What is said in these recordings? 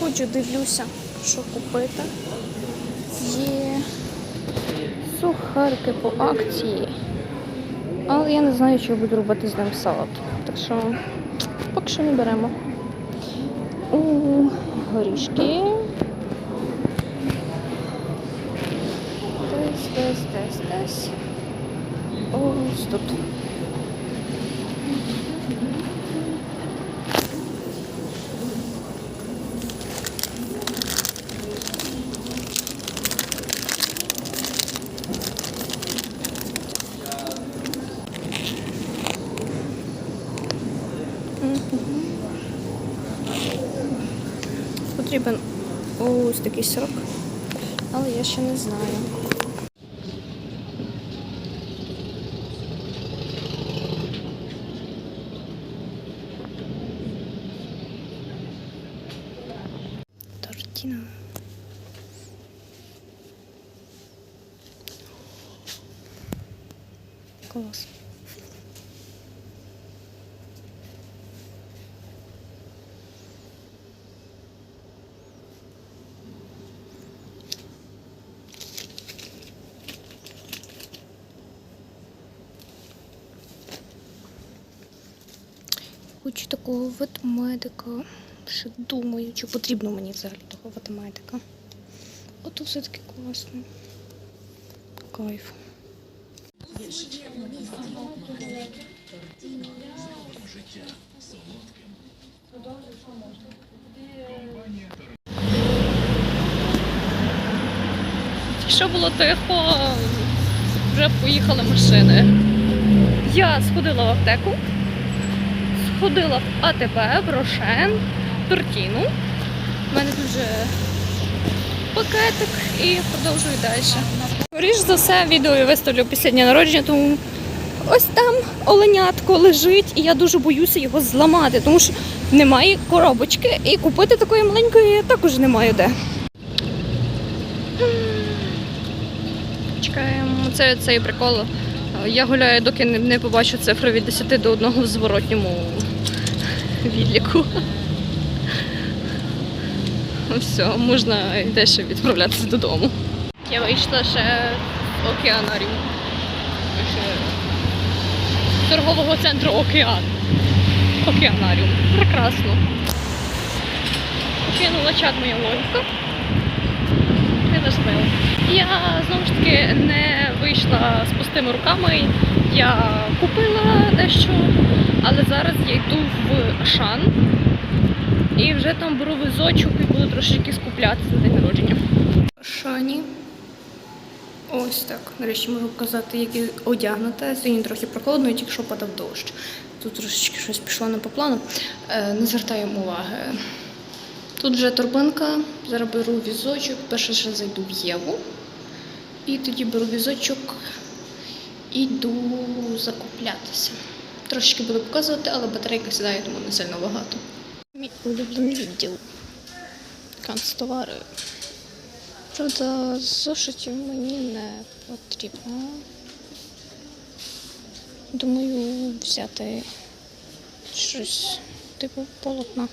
Ходжу, дивлюся, що купити. Є сухарики по акції. Але я не знаю, чи я буду робити з ним салат. Так що поки що не беремо. У горішки. Десь, десь, десь, десь. Ось тут. Ось такий сирок, але я ще не знаю. Тортіна. Клас. Хочу такого ведмедика. Ще думаю, чи потрібно мені взагалі того ведмедика. Ото все-таки класно. Кайф. Що було тихо, вже поїхали машини. Я сходила в аптеку, сходила в АТБ, в Рошен, Тортіну. У мене тут вже пакетик і продовжую далі. Скоріш за все, відео я виставлю після дня народження, тому ось там оленятко лежить, і я дуже боюся його зламати, тому що немає коробочки, і купити такої маленької я також не маю де. Чекаємо, це цей прикол. Я гуляю, доки не побачу цифру від 10 до 1 в зворотньому відліку. Все, можна дещо відправлятися додому. Я вийшла ще в океанаріум. З торгового центру Океан. Океанаріум. Прекрасно. Кинула чат моя логіка. Неважливо. Я знову ж таки не вийшла з пустими руками. Я купила дещо, але зараз я йду в Ашан і вже там беру візочок і буду трошечки скуплятися на день народження. Шані. Ось так. Нарешті можу показати, як я одягнута. Сьогодні трохи прохолодно, і тільки що падав дощ. Тут трошечки щось пішло не по плану. Е, Не звертаємо уваги. Тут вже торбинка, зараз беру візочок, перше ще зайду в Єву. І тоді беру візочок і йду закуплятися. Трошечки буду показувати, але батарейка сідає, тому не сильно багато. Мій улюблений відділ. Канцтовари. Правда, зошитів мені не потрібно. Думаю, взяти щось типу полотна.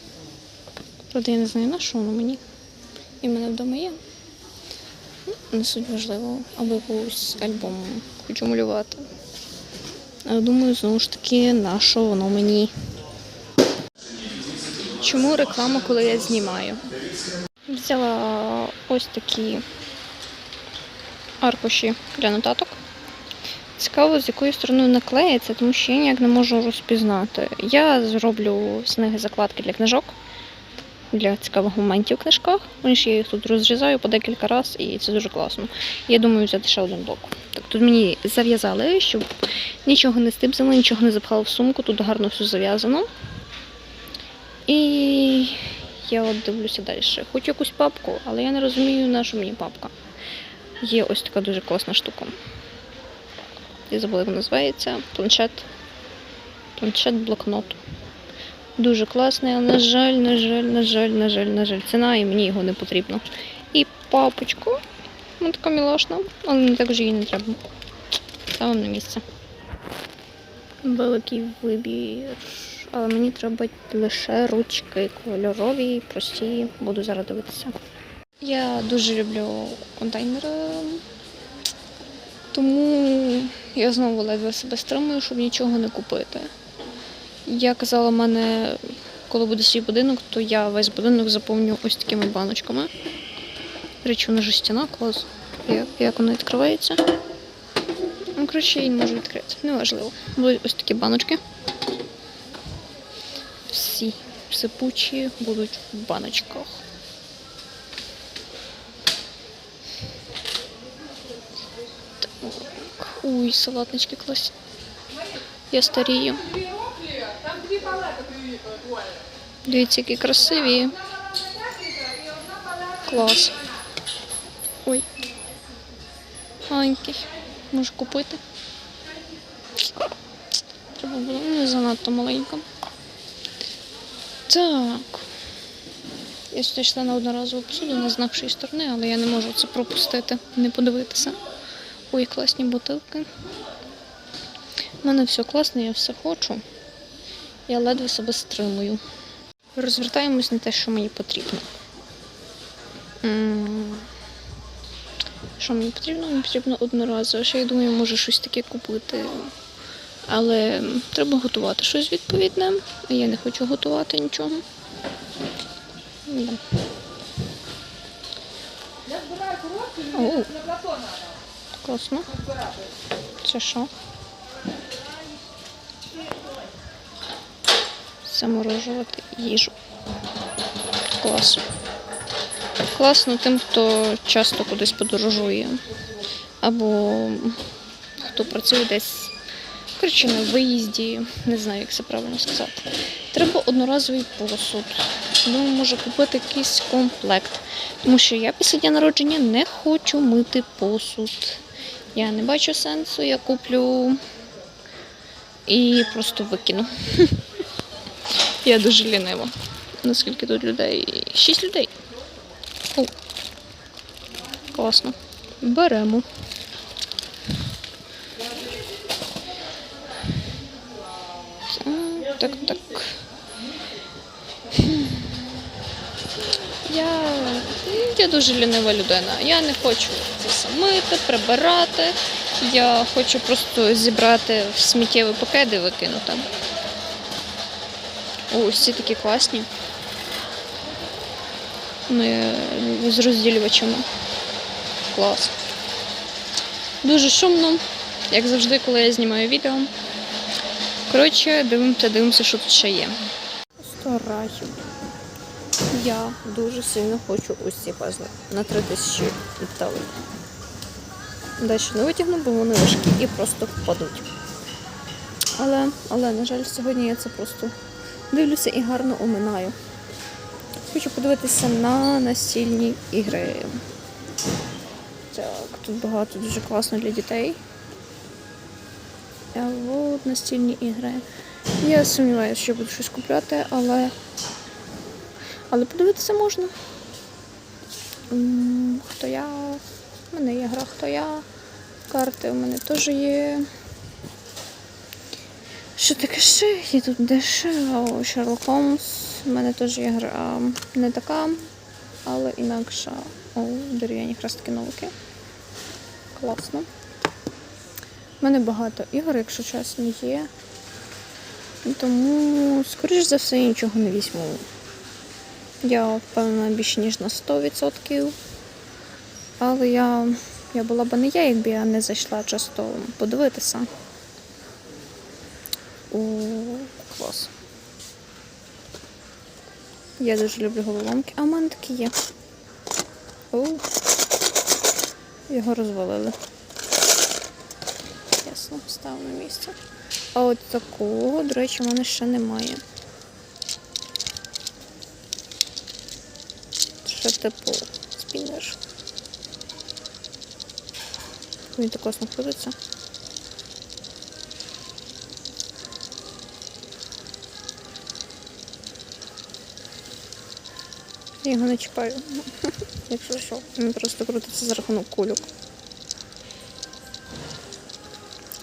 Правда, я не знаю на що воно мені. І мене вдома є. Ну, Не суть важливо, або якийсь альбом хочу малювати. Але думаю, знову ж таки, на що воно мені. Чому реклама, коли я знімаю? Взяла ось такі аркуші для нотаток. Цікаво, з якою стороною наклеїться, тому що я ніяк не можу розпізнати. Я зроблю з них закладки для книжок, для цікавих моментів в книжках. Я їх тут розрізаю по декілька разів, і це дуже класно. Я думаю взяти ще один блок. Так, тут мені зав'язали, щоб нічого не стипзало, нічого не запхало в сумку, тут гарно все зав'язано. І я от дивлюся далі. Хочу якусь папку, але я не розумію, на що мені папка. є ось така дуже класна штука. Я забула, як називається. Планшет. Планшет блокнот. Дуже класний, але на жаль, на жаль, на жаль, на жаль, на жаль, ціна і мені його не потрібно. І папочку. Вона така мілашна, але не також її не треба. Ставимо на місце. Великий вибір. Але мені треба лише ручки кольорові, прості. Буду зараз дивитися. Я дуже люблю контейнери. Тому я знову ледве себе стримую, щоб нічого не купити. Я казала, в мене, коли буде свій будинок, то я весь будинок заповню ось такими баночками. До речі, вона жестяна, клас. Як, як вона відкривається? Ну, коротше, її не можу відкрити. Неважливо. Будуть ось такі баночки. Всі сипучі будуть в баночках. Так. Ой, салатнички класні. Я старію. Дивіться, які красиві. Клас. Ой. Маленький. Можу купити. Треба було ну, не занадто маленько. Так. Я сюди йшла на одноразову посуду на знакшої сторони, але я не можу це пропустити, не подивитися. Ой, класні бутилки. У мене все класно, я все хочу. Я ледве себе стримую. Розвертаємось на те, що мені потрібно. Що мені потрібно? Мені потрібно одноразово. Ще я думаю, може щось таке купити. Але треба готувати щось відповідне, я не хочу готувати нічого. Да. О, класно. Це що? Заморожувати їжу. Клас. Класно тим, хто часто кудись подорожує. Або хто працює десь коротше, на виїзді, не знаю, як це правильно сказати. Треба одноразовий посуд. Думаю, може купити якийсь комплект. Тому що я після дня народження не хочу мити посуд. Я не бачу сенсу, я куплю і просто викину. Я дуже лінива. Наскільки тут людей? Шість людей. О. Класно. Беремо. Так, так. Я, я дуже лінива людина. Я не хочу це все мити, прибирати. Я хочу просто зібрати в сміттєвий пакет і викинути. О, ось ці такі класні. Ми з розділювачами. Клас. Дуже шумно, як завжди, коли я знімаю відео. Коротше, дивимося, дивимося, що тут ще є. Стараю. Я дуже сильно хочу ось ці пазли на 3 тисячі віддали. Далі не витягну, бо вони важкі і просто впадуть. Але, але, на жаль, сьогодні я це просто дивлюся і гарно оминаю. Хочу подивитися на настільні ігри. Так, тут багато дуже класно для дітей. А от настільні ігри. Я сумніваюся, що буду щось купляти, але. Але подивитися можна. Хто я? У мене є гра Хто я. Карти у мене теж є. Що таке? Є тут дешево. Шерлок Холмс. У мене теж є гра не така, але інакша. О, дерев'яні хрестики новики. Класно. У мене багато ігор, якщо чесно, є. Тому, скоріш за все, нічого не візьму. Я впевнена більше ніж на 100%. Але я, я була б не я, якби я не зайшла часто подивитися. У клас. Я дуже люблю головоломки, а в мене такі є. О, його розвалили. Ясно, став на місце. А от такого, до речі, в мене ще немає. Що типу спінер. Він так класно Я його не чіпаю. Якщо що, він просто крутиться за рахунок кульок.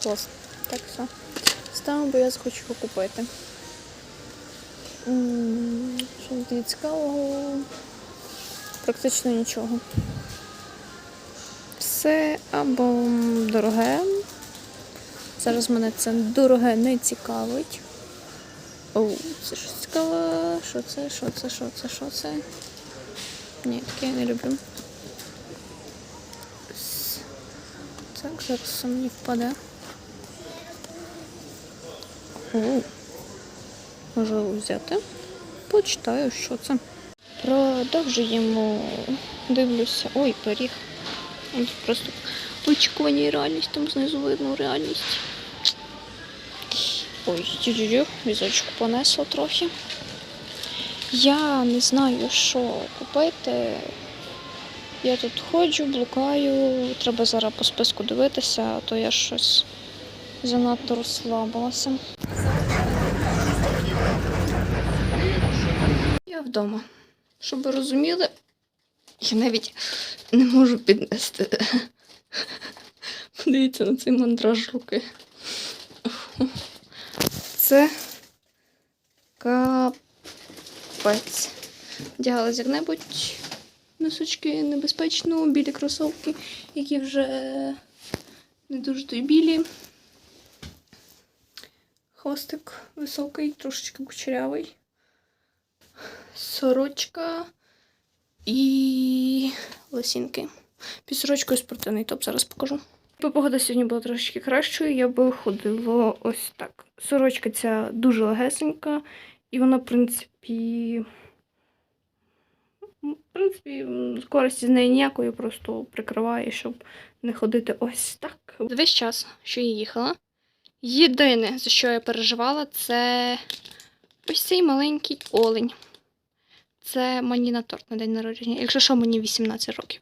Клас. Так, все. Ставимо, бо я захочу його купити. Що тут цікавого? Практично нічого. Все або дороге. Зараз мене це дороге не цікавить. Оу, це щось цікаве. Що це? Що це? Що це? Що це? Ні, таке я не люблю. Так, зараз все мені впаде. Оу. Можу взяти. Почитаю, що це. Продовжуємо. Дивлюся. Ой, пиріг. Ось Просто очікування і реальність, там знизу видно реальність. Ой, візочку понесло трохи. Я не знаю, що купити. Я тут ходжу, блукаю. Треба зараз по списку дивитися, а то я щось занадто розслабилася. Я вдома. Щоб ви розуміли, я навіть не можу піднести. Подивіться на цей мандраж руки. Це капець. Вдягалась як-небудь носочки небезпечно, білі кросовки, які вже не дуже то й білі. Хвостик високий, трошечки кучерявий. Сорочка і лосінки. Під сорочкою спортивний топ зараз покажу. Погода сьогодні була трошечки кращою, я би ходила ось так. Сорочка ця дуже легесенька, і вона, в принципі, в принципі, користі з неї ніякої, просто прикриває, щоб не ходити ось так. Весь час, що я їхала. Єдине, за що я переживала, це ось цей маленький олень. Це мені на торт на день народження. Якщо що, мені 18 років.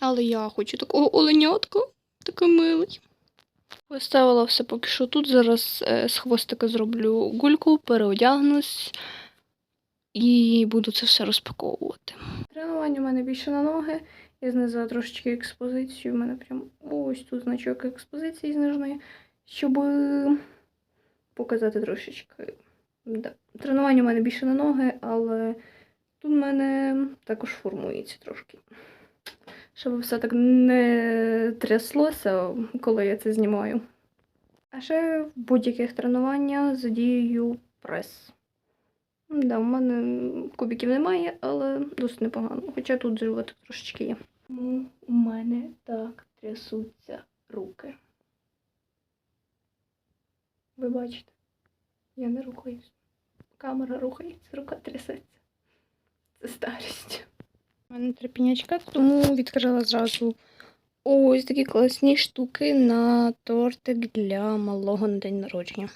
Але я хочу такого оленятка, такий милий. Поставила все поки що тут. Зараз е, з хвостика зроблю гульку, переодягнусь і буду це все розпаковувати. Тренування у мене більше на ноги. Я знизила трошечки експозицію. У мене прям ось тут значок експозиції зниженої, щоб показати трошечки. Да. Тренування у мене більше на ноги, але тут в мене також формується трошки. Щоб все так не тряслося, коли я це знімаю. А ще в будь-яких тренуваннях задіюю прес. Да, у мене кубиків немає, але досить непогано. Хоча тут животик трошечки є. Ну, у мене так трясуться руки. Ви бачите, я не рухаюсь. Камера рухається, рука трясеться. Це старість. Мене терпінячка, тому відкрила зразу ось такі класні штуки на тортик для малого на день народження.